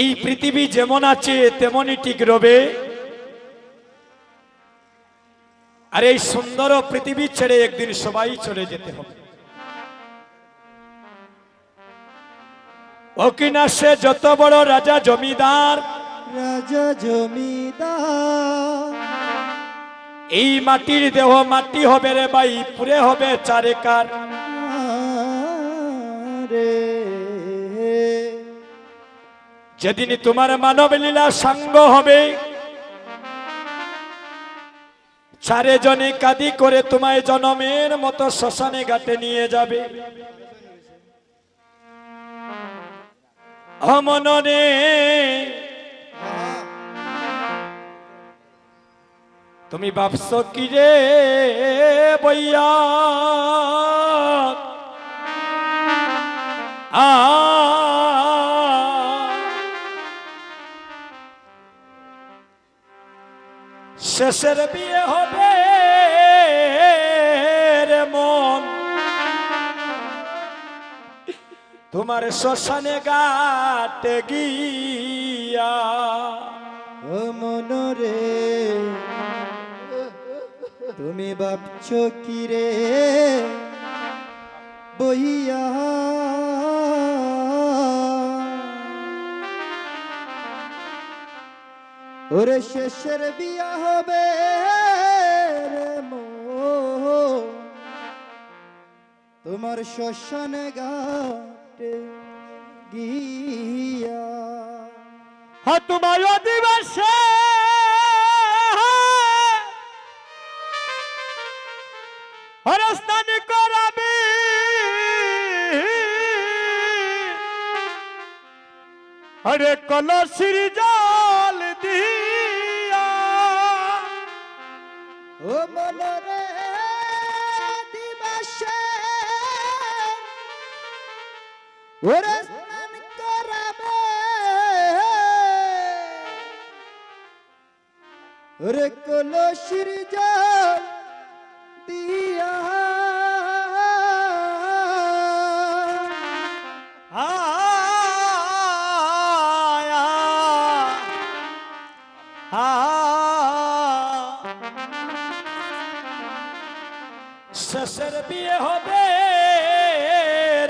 এই পৃথিবী যেমন আছে তেমনই ঠিক রবে। আর এই সুন্দর পৃথিবী ছেড়ে একদিন সবাই চলে যেতে হবে। ও কিনা সে যত বড় রাজা জমিদার? রাজা জমিদার। এই মাটির দেহ মাটি হবে রে ভাই পুরে হবে চারেকার। রে যেদিন তোমার মানব লীলা সাঙ্গ হবে চারে জনে কাদি করে তোমায় জনমের মতো শ্মশানে ঘাটে নিয়ে যাবে। অমনরে তুমি ভাবছ কি রে বইয়া? আ শেষের বিয়ে হবে রে মন। তোমার শ্মশানে গাটে গিয়া ও মনরে, তুমি ভাবছ কি রে বইয়া ওরে শেষের বিয়া হবে। তোমার শ্মশানে ঘাটে গিয়া। হ্যাঁ তোমার অধিবাসে। হরস্থান করাবি। হরে কলসির জল ও মনরে দিবসে। ওরে স্নান করাবে। ওরে কলসির শেষের বিয়ে হবে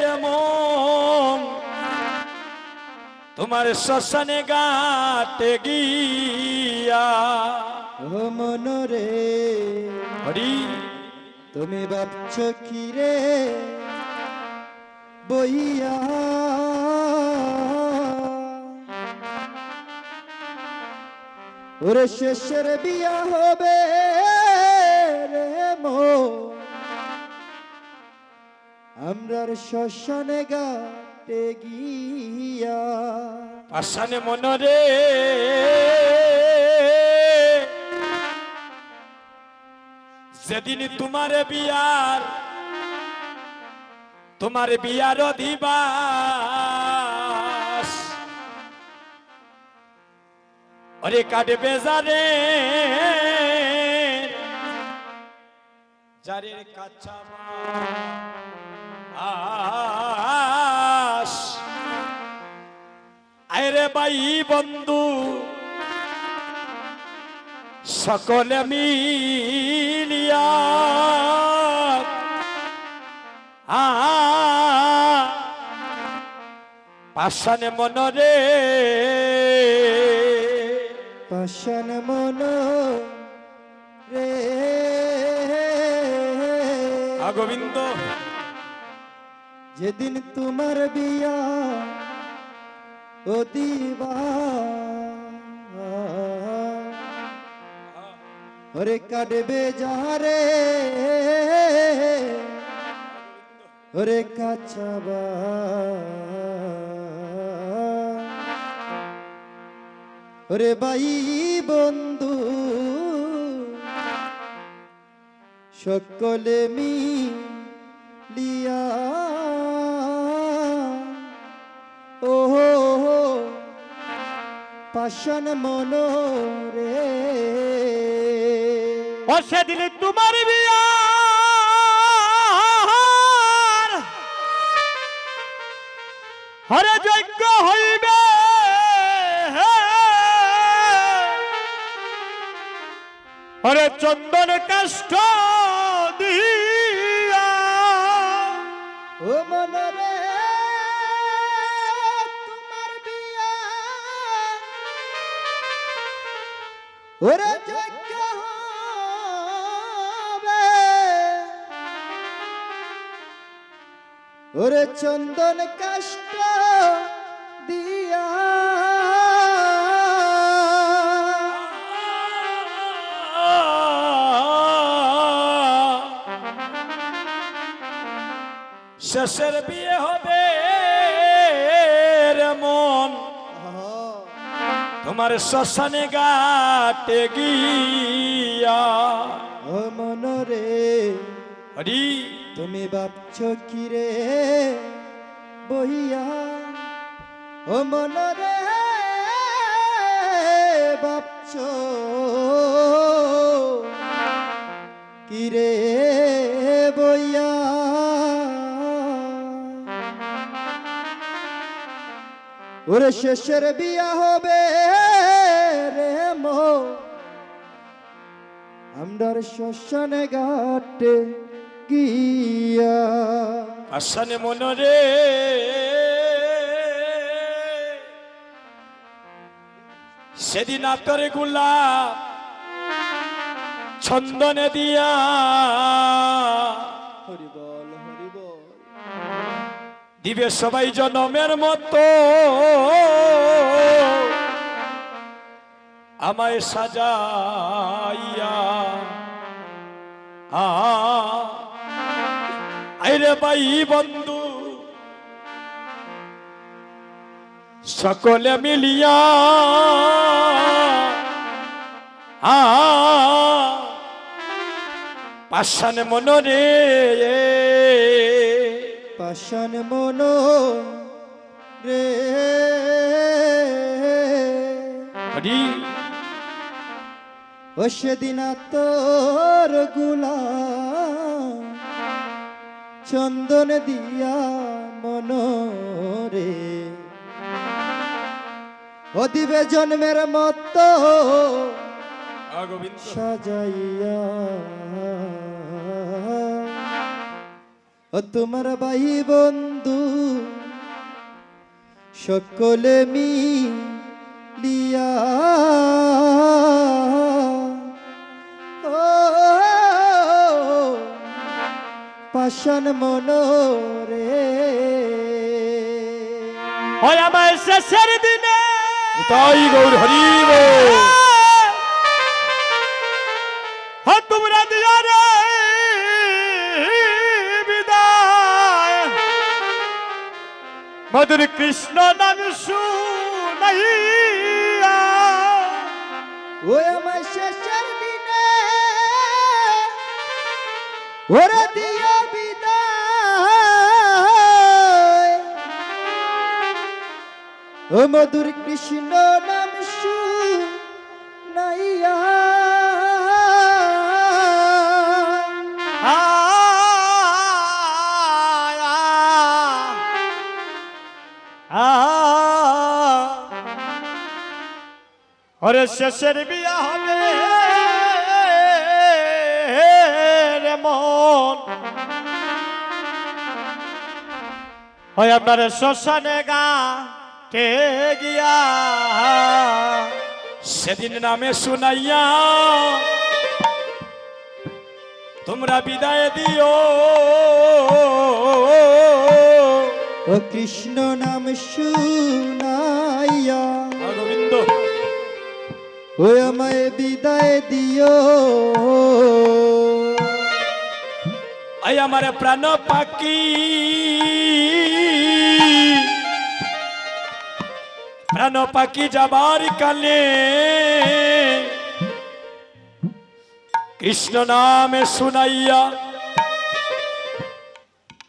রে মন। তোমার শ্মশানে গাটে গিয়া ও মনরে হরি তুমি ভাবছ কি রে? বইয়া। ওরে শেষের বিয়া হবে রে মো আমরার শ্মশানে গাটে গিয়া। পাশানে মনরে। যেদিন তোমার বিয়ার তোমার বিয়ার দিবাস অরে কাটবে যারে যারের কাছা আস আরে ভাই বন্ধু সকলে মিলিয়া আ পাশানে মনরে পাশান মন রে। আ গোবিন্দ। যেদিন তোমার বিয়া ও দিবা। কাটবে যারে ওরে কাছাবা ওরে ভাই বন্ধু সকলে মিলিয়া পাশন মনো রে ও সেদিন তোমার বিয়া হরে যজ্ঞ হইবে। হরে চন্দন কষ্ট দিয়া। ও মনরে ওরে যজ্ঞ হবে। ওরে চন্দন কাষ্ট দিয়া। শেষের বিয়ে হবে। তোমার শ্মশানে গাটে গিয়া। ও মনরে হরি তুমি ভাবছ কি রে? বইয়া ও মনরে ভাবছ কি রে? বইয়া ওরে শেষের বিয়া হবে। রে আমরার শ্মশানে ঘাটে গিয়া। আসানে মনরে সেদিন আতরে গোলাপ ছন্দনে দিয়া। হরি বল হরি বল। দিবে সবাই জনমের মতো। আমায় সাজাইয়া। আইরে ভাই বন্ধু সকলে মিলিয়া আ পাশান মনরে পাষাণ মন রে। হরি ও সেদিন তোরগুলা চন্দন দিয়া মন রে ও দিবে জন্মের মত সাজাইয়া। ও তোমার ভাই বন্ধু সকলে মিলিয়া পাষাণ মনোরে। হয় আমার শেষের দিনে। তাই গৌর হরিব। হ্যাঁ তোমরা দিয়া রে বিদায়। মধুর কৃষ্ণ নাম শুনাইয়া। ওই আমার শেষের দিনে ওরে দিও ও মধুর কৃষ্ণ নাম শুনাইয়া। ওরে শেষের বিয়া হবে রে মন। হয় আপনার শ্মশানে গা কে গিয়া সেদিন নামে শুনাইয়া তোমরা বিদায় দিও। ও কৃষ্ণ নাম শুনাইয়া। গোবিন্দ ও আমায় বিদায় দিও। আই আমার প্রাণ পাখি প্রাণ পাখি যাবার কালে কৃষ্ণ নামে শুনাইয়া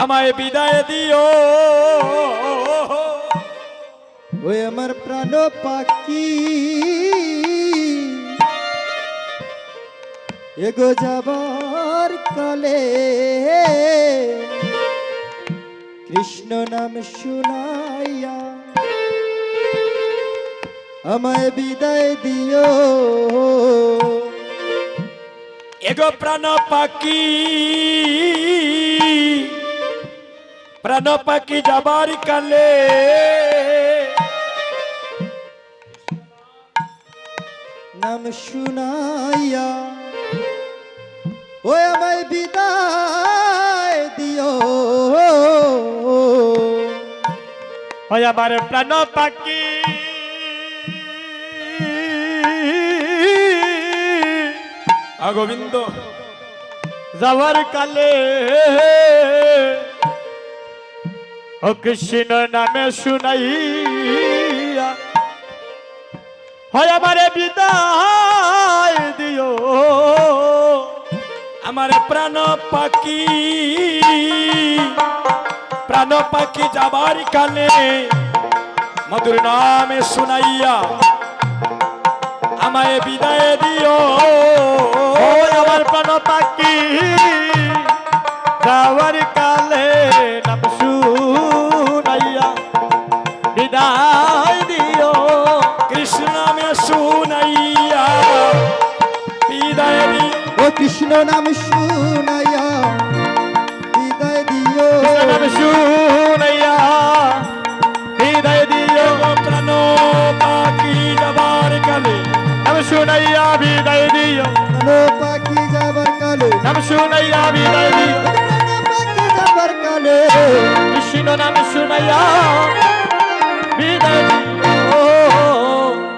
আমায় বিদায় দিও। ওই আমার প্রাণ পাখি, এগো যাবার কালে কৃষ্ণ নাম শুনাইয়া আমায় বিদায় দিও। এগো প্রাণ পাখি প্রাণ পাখি যাবার কালে। নাম শুনাইয়া ও আমায় বিদায় দিও। হয় আমার প্রাণ পাখি। গোবিন্দ। যাওয়ার কালে ও কৃষ্ণ নামে শুনাইয়া হয় আমারে বিদায় দিও। আমার প্রাণ পাখি প্রাণ পাখি যাবার কালে মধুর নামে শুনাইয়া আমায় বিদায় দিও। পাখি। যাওয়ার কালে নাম শুনাইয়া বিদায় দিও। কৃষ্ণ নামে শুনাইয়া। বিদায় ও কৃষ্ণ নাম শুনাইয়া বিদায় দিও। নাম শুনাইয়া। যাবার কালে